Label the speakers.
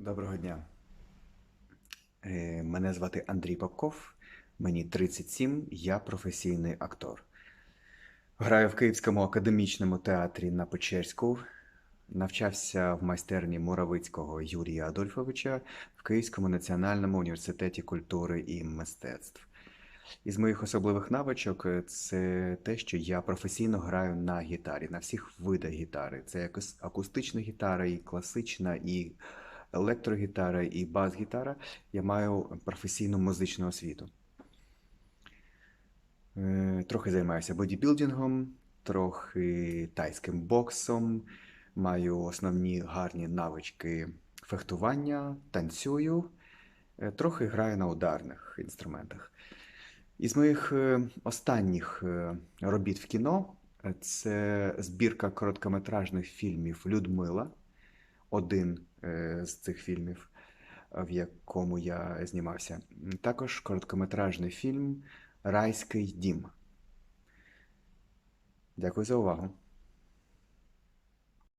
Speaker 1: Доброго дня. Е, Мене звати Андрій Попков, мені 37, я професійний актор. Граю в Київському академічному театрі на Печерську. Навчався в майстерні Муравицького Юрія Адольфовича в Київському національному університеті культури і мистецтв. Із моїх особливих навичок е, це те, що я професійно граю на гітарі, на всіх видах гітари. Це акустична гітара, і класична, і електрогітара, і бас-гітара. Я маю професійну музичну освіту. Е, Трохи займаюся бодібілдингом, трохи тайським боксом, маю основні гарні навички фехтування, танцюю, е, трохи граю на ударних інструментах. Із моїх е, останніх робіт в кіно це збірка короткометражних фільмів Людмила, один е, з цих фільмів, в якому я знімався. Також короткометражний фільм Райський дім. Дякую за увагу.